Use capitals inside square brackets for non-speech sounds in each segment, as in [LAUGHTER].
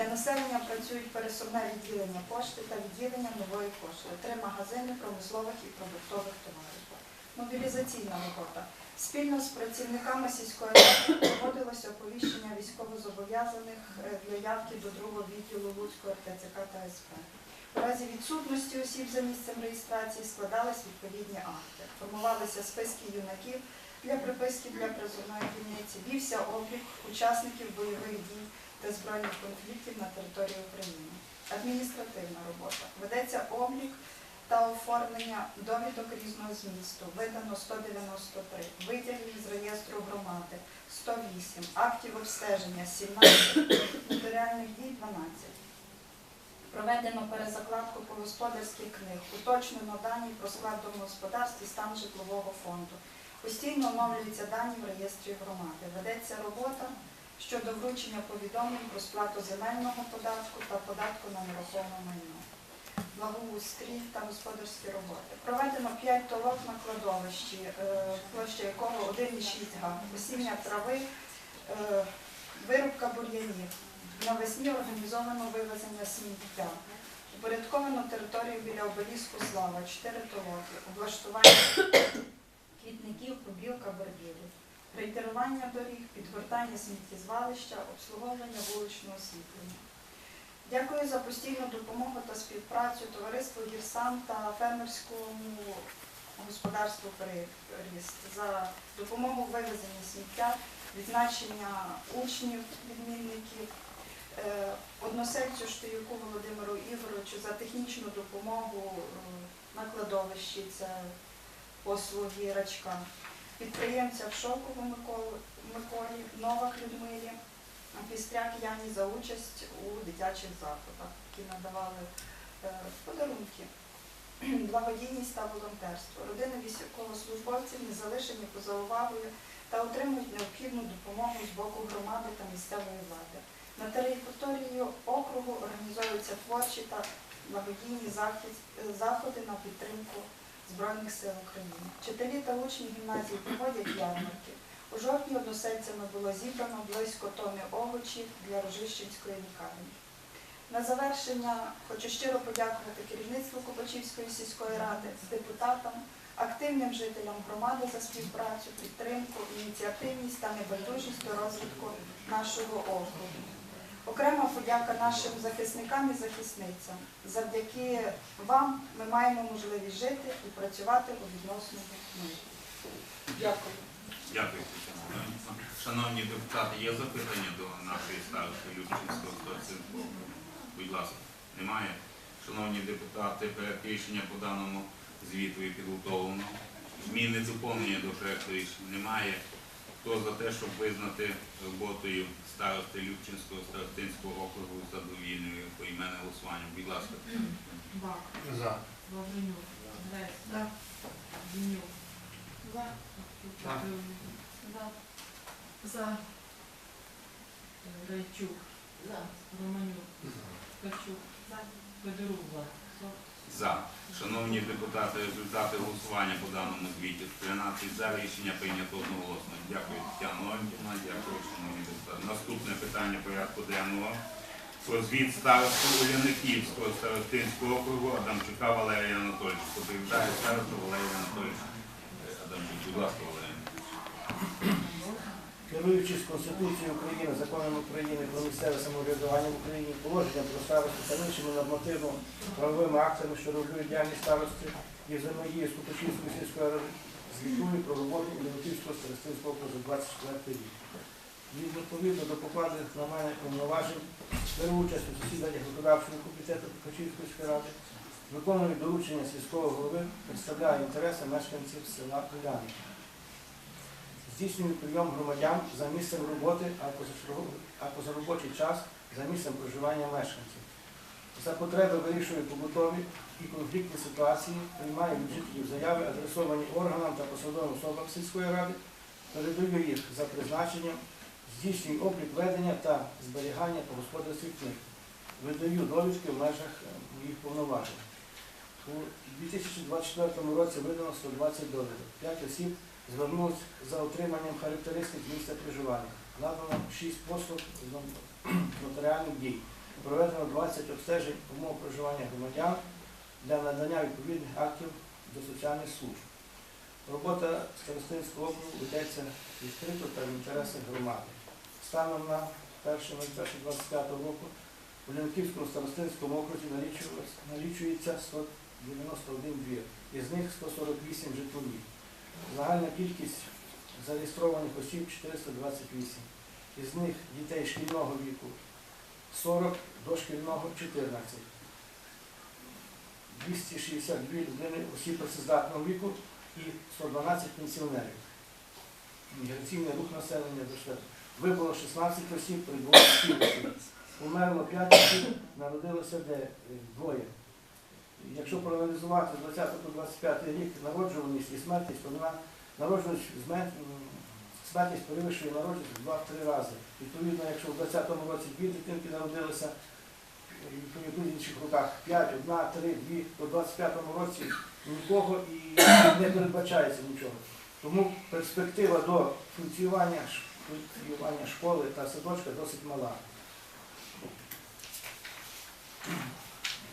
Для населення працюють пересувне відділення пошти та відділення нової пошти, три магазини промислових і продуктових товарів. Мобілізаційна робота. Спільно з працівниками сільської ради проводилося оповіщення військовозобов'язаних е, для явки до другого відділу Луцького РТЦК та СП. У разі відсутності осіб за місцем реєстрації складались відповідні акти. Формувалися списки юнаків для приписки для призовної дільниці, вівся облік учасників бойових дій та збройних конфліктів на території України. Адміністративна робота. Ведеться облік та оформлення довідок різного змісту. Видано 193, витягів з реєстру громади 108, актів обстеження 17, нотаріальних дій 12. Проведено перезакладку по господарських книг, уточнено дані про склад домогосподарств і стан житлового фонду. Постійно оновлюються дані в реєстрі громади. Ведеться робота щодо вручення повідомлень про сплату земельного податку та податку на нерухоме майно. Благоустрій та господарські роботи. Проведено 5 толок на кладовищі, е, площа якого 1,6 га. Осіння трави, е, вирубка бур'янів. Навесні організовано вивезення сміття. Упорядковано територію біля обеліску Слава, 4 толоки. Облаштування квітників, побілка, борділів. Рейдерування доріг, підгортання сміттєзвалища, обслуговування вуличного освітлення. Дякую за постійну допомогу та співпрацю товариству Гірсан та фермерському господарству «Приріст» за допомогу в вивезенні сміття, відзначення учнів, відмінників, е, односельцю Штоюку Володимиру Ігоровичу за технічну допомогу е, на кладовищі, це послуги рачка, підприємця Шовкову Миколу, Миколі, Новак Людмилі, Пістряк Яні за участь у дитячих заходах, які надавали е, подарунки, [CLEARS THROAT] благодійність та волонтерство. Родини військовослужбовців не залишені поза увагою та отримують необхідну допомогу з боку громади та місцевої влади. На території округу організовуються творчі та благодійні заходи на підтримку Збройних сил України. Вчителі та учні гімназії проводять ярмарки. У жовтні односельцями було зібрано близько тони овочів для Рожищенської лікарні. На завершення хочу щиро подякувати керівництву Копачівської сільської ради, депутатам, активним жителям громади за співпрацю, підтримку, ініціативність та небайдужість до розвитку нашого округу. Окрема подяка нашим захисникам і захисницям. Завдяки вам ми маємо можливість жити і працювати у відносному. Дякую. Дякую, Шановні депутати, є запитання до нашої старости Любчинського старостинського? Будь ласка, немає. Шановні депутати, проект рішення по даному звіту і підготовлено. Зміни доповнення до проекту рішення немає. Хто за те, щоб визнати роботою старости Любчинського старостинського округу задовільною по іменне голосування? Будь ласка. Бак, За. Лавренюк, Гресь, Да. Денюк, За. Так. За. Райчук, Романюк, Ткачук, Федорук, За. Шановні депутати, результати голосування по даному звіті. 13 за рішення прийнято одноголосно. Дякую, Тетяна Леонтівна, дякую, шановні депутати. Наступне питання порядку денного. Про звіт старосту Уляниківського старостинського округу Адамчука Валерія Анатольовича. Доповідає старосту Валерія Анатолійович. Адамчук, будь ласка. Керуючись Конституцією України, законом України про місцеве самоврядування в Україні, положенням про старості та іншими нормативно-правовими актами, що регулюють діяльність старості і взаємодії з Куточівською сільською радою, звітую про роботу Ілянківського старостинського округу за 24 рік. Від- Відповідно до покладених на мене повноважень, беру участь у засіданнях виконавчого комітету Куточівської сільської ради, виконую доручення сільського голови, представляю інтереси мешканців села Уляни здійснює прийом громадян за місцем роботи, а позашляху- а позаробочий час за місцем проживання мешканців. За потреби вирішує побутові і конфліктні ситуації, приймає від жителів заяви, адресовані органам та посадовим особам сільської ради, передаю їх за призначенням, здійснює облік ведення та зберігання по господарських книг, видаю довідки в межах е, моїх повноважень. У 2024 році видано 120 довідок. 5 осіб звернулись за отриманням характеристик місця проживання. Надано 6 послуг [CLEARS THROAT] нотаріальних дій. проведено 20 обстежень умов проживання громадян для надання відповідних актів до соціальних служб. Робота Старостинського округу ведеться відкрито та в інтересах громади. Станом на 1.01.25 року у Лянківському старостинському окрузі налічується 191 двір, із них 148 житлові. Загальна кількість зареєстрованих осіб 428. Із них дітей шкільного віку 40, дошкільного 14. 262 людини осіб працездатного віку і 112 пенсіонерів. Міграційний рух населення до Вибуло 16 осіб, прибуло 7 осіб. Умерло 5 осіб, народилося двоє. Якщо проаналізувати 20 по 25 рік народжуваність і смертність, то вона народжуваність смертність перевищує народжуваність в 2-3 рази. Відповідно, якщо в 20-му році дві дитинки народилися, в інших роках 5, 1, 3, 2, то в 25-му році нікого і не передбачається нічого. Тому перспектива до функціонування, ш- функціонування школи та садочка досить мала.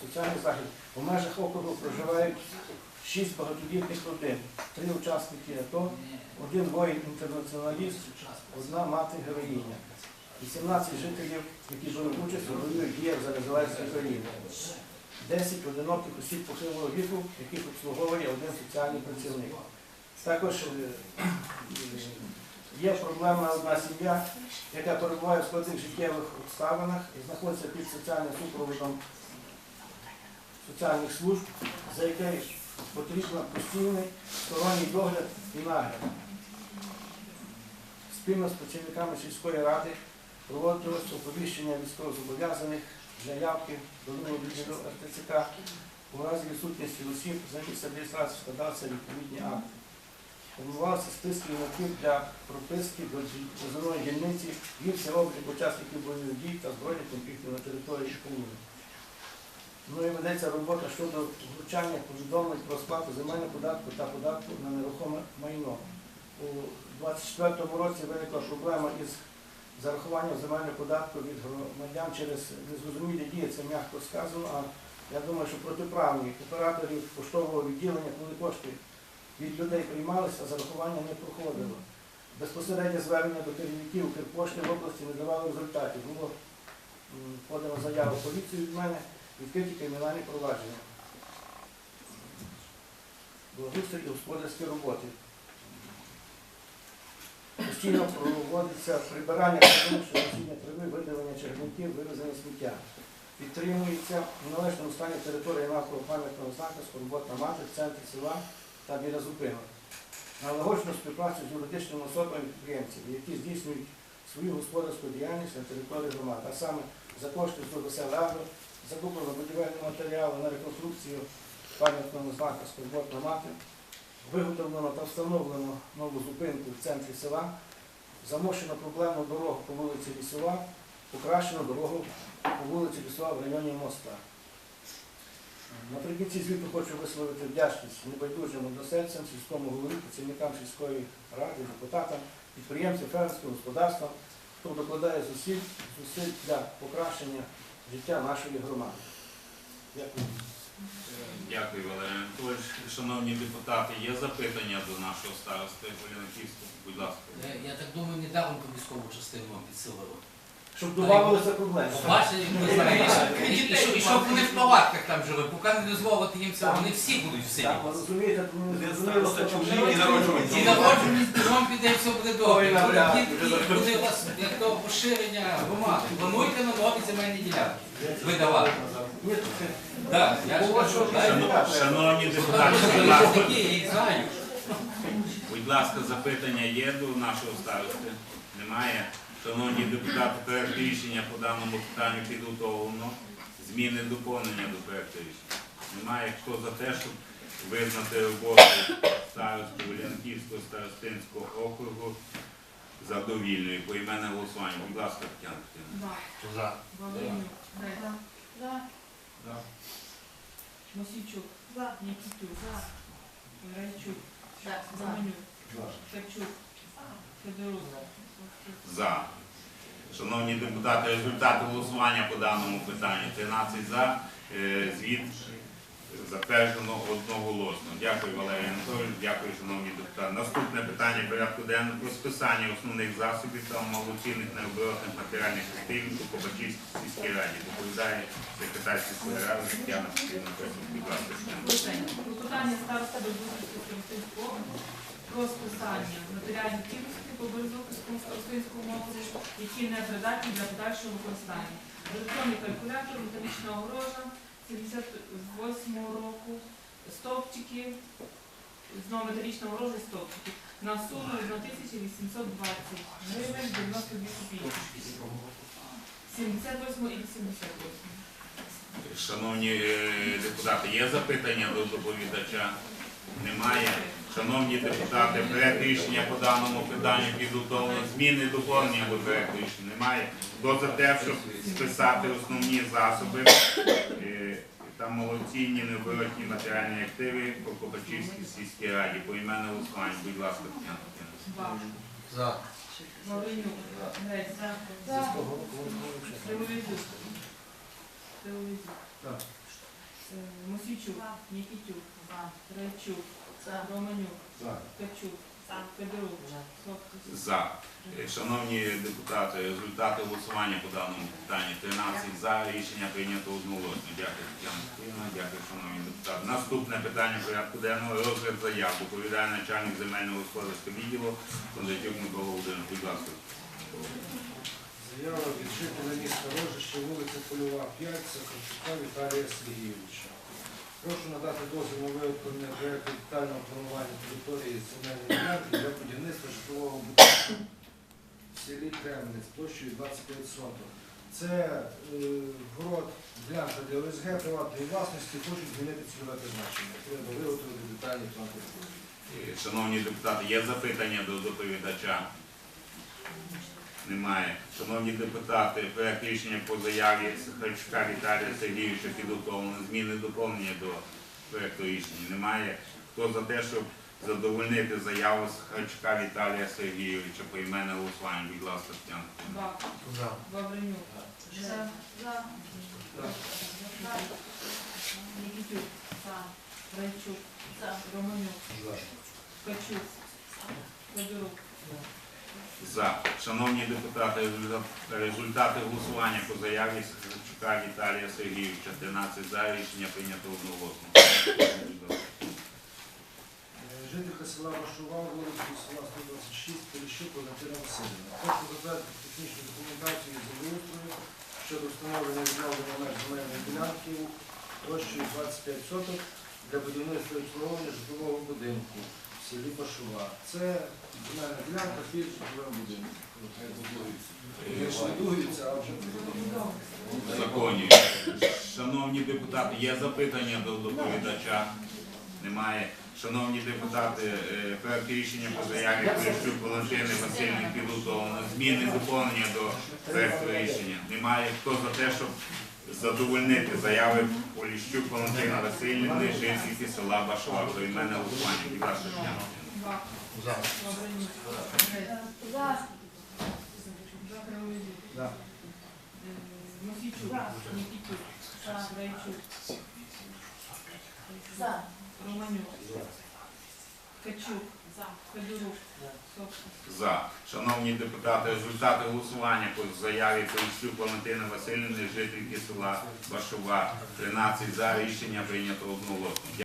Соціальний захід. У межах округу проживають 6 багатодітних родин, 3 учасники АТО, один воїн-інтернаціоналіст, одна мати героїня. 18 жителів, які беруть участь у бойових діях за незалежність України. 10 одиноких осіб похилого віку, яких обслуговує один соціальний працівник. Також е, е, є проблемна одна сім'я, яка перебуває в складних життєвих обставинах і знаходиться під соціальним супроводом соціальних служб, за який потрібен постійний сторонній догляд і нагляд. Спільно з працівниками сільської ради проводилось оповіщення військовозобов'язаних для явки до відділу РТЦК. У разі відсутності осіб за місце реєстрації складався відповідні акти. Формувалися списки юнаків для прописки до призовної дільниці, вівся облік учасників бойових дій та збройних конфліктів на території України. І ведеться робота щодо вручання повідомлень про сплату земельного податку та податку на нерухоме майно. У 2024 році виникла проблема із зарахуванням земельного податку від громадян через незрозумілі дії, це м'яко сказано, а я думаю, що протиправні операторів поштового відділення, коли кошти від людей приймалися, зарахування не проходило. Безпосереднє звернення до керівників Укрпошти в області не давало результатів. Було подано заяву в поліцію від мене, відкриті кримінальні провадження. Благоустрій і господарські роботи. Постійно проводиться прибирання що насіння трави, видалення червонків, вивезення сміття. Підтримується в належному стані території навколо пам'ятного знака скорботна мати в центрі села та біля зупинок. Налагоджено співпрацю з юридичними особами підприємців, які здійснюють свою господарську діяльність на території громади, а саме за кошти з ВСЛ Закуплено будівельні матеріали на реконструкцію пам'ятного знака скорботна мати, виготовлено та встановлено нову зупинку в центрі села, замощено проблемну дорогу по вулиці Лісова, покращено дорогу по вулиці Лісова в районі моста. Наприкінці звіту хочу висловити вдячність небайдужим односельцям, сільському голові, працівникам сільської ради, депутатам, підприємцям, фермерським господарствам, хто докладає зусиль, зусиль для покращення життя нашої громади. Дякую. Дякую, Валерій Анатолійович. Шановні депутати, є запитання до нашого старости Полянаківського? Будь ласка. Я, я так думаю, недавно по військову частину вам підсилили. Щоб додавалися проблеми. Побачили, ви знаєте, і, і, щоб- вони в палатках там жили, поки не дозволити їм цього, вони всі будуть в селі. Так, ви розумієте, не зрозуміло, що чужий і народжувається. І народжуваність бігом піде, все буде добре. Ой. Буде, буде у вас як то поширення громади. Плануйте на нові земельні ділянки. Видавати. Так, я ж кажу. Шановні депутати, будь ласка, я їх знаю. будь ласка, запитання є до нашого старости? Немає. Шановні депутати, проект рішення по даному питанню підготовлено. Зміни доповнення до проекту рішення. Немає. Хто за те, щоб визнати роботу старости Волянківського старостинського округу задовільною по іменне голосування. Будь ласка, Тетяна Петрівна. За. Вавренюк. Гресь. Мосійчук. Нікітюк. Райчук. Романюк. Шевчук. Федорук. За. Шановні депутати, результати голосування по даному питанню 13 за. Е, Звіт затверджено одноголосно. Дякую, Валерій Анатолійович, дякую, шановні депутати. Наступне питання порядку денного про списання основних засобів та малоцінних необоротних матеріальних активів у Кобачівській сільській раді. Доповідає секретар сільської ради Тетяна ласка, Тетяна. Питання староста старостинського про списання матеріальних цінностей по Березовському старостинському округу, які не придатні для подальшого використання. Електронний калькулятор, металічна огорожа 78 року, стовпчики, знову металічна огорожа і стовпчики на суму 1820 гривень 92 копійки. 78 і 88. Шановні е, депутати, є запитання до доповідача? Немає. Шановні депутати, проект рішення по даному питанню підготовлено. Зміни доповнення до проекту рішення немає. Хто за те, щоб списати основні засоби е, та малоцінні необоротні матеріальні активи по Копачівській сільській раді? По імену голосування, будь ласка, Тетяна. За. Лавренюк. Грець. Телевізор. Так. Е, Мосійчук. Нікітюк. Романюк. За. Ткачук. Федорук. Собчук. За. Е, Шановні депутати, результати голосування по даному питанню 13 за. Рішення прийнято одноголосно. Дякую, Тетяна Петрівна. Дякую, шановні депутати. Наступне питання порядку денного розгляд заяв. Доповідає начальник земельного господарського відділу Кондратюк Микола Володимирович. Будь ласка. Заява від жителя міста Рожище, вулиця Польова, 5, Сакарчука Віталія Сергійовича. Прошу надати дозвіл на виготовлення проєкту детального планування території земельної ділянки для будівництва житлового будинку в селі Кремлець площею 25 соток. Це е, город, ділянка для ОСГ приватної власності, хочуть змінити цільове призначення. Треба виготовити детальний план території. Е, Шановні депутати, є запитання до доповідача? Немає. Шановні депутати, проект рішення по заяві Сахарчука Віталія Сергійовича підготовлено. Зміни доповнення до проекту рішення немає. Хто за те, щоб задовольнити заяву Сахарчука Віталія Сергійовича по імену голосування, будь ласка, Тетяна. Баб. За. Грець. Нікітюк. Райчук. Романюк. Ткачук. Федорук. За. Шановні депутати, результати голосування по заяві Сахарчука Віталія Сергійовича 13 за. Рішення прийнято одноголосно. Е, Жителька села Вашова, вулиця села 126, Поліщук Валентина Васильівна. Прошу затвердити технічну документацію землеустрою щодо встановлення відновлення меж земельної ділянки площею 25 соток для будівництва і обслуговування житлового будинку в селі Пашова. Це земельна ділянка під житловим будинком. Не будується, а вже. В законі. Шановні депутати, є запитання до доповідача? Немає. Шановні депутати, е, проект рішення по заяві Поліщук Валентини Васильівни підготовлено. Зміни доповнення до проекту рішення. Немає. Хто за те, щоб задовольнити заяви Поліщук Валентини Васильівни, жительки села Башова. Будь ласка, Тетяна Петрівна. Баб. За. За. Е, Мосійчук. Нікітюк. Райчук. Романюк. Ткачук. За. Шановні депутати, результати голосування по заяві Поліщук Валентини Васильівни, жительки села Башова, 13 за. Рішення прийнято одноголосно.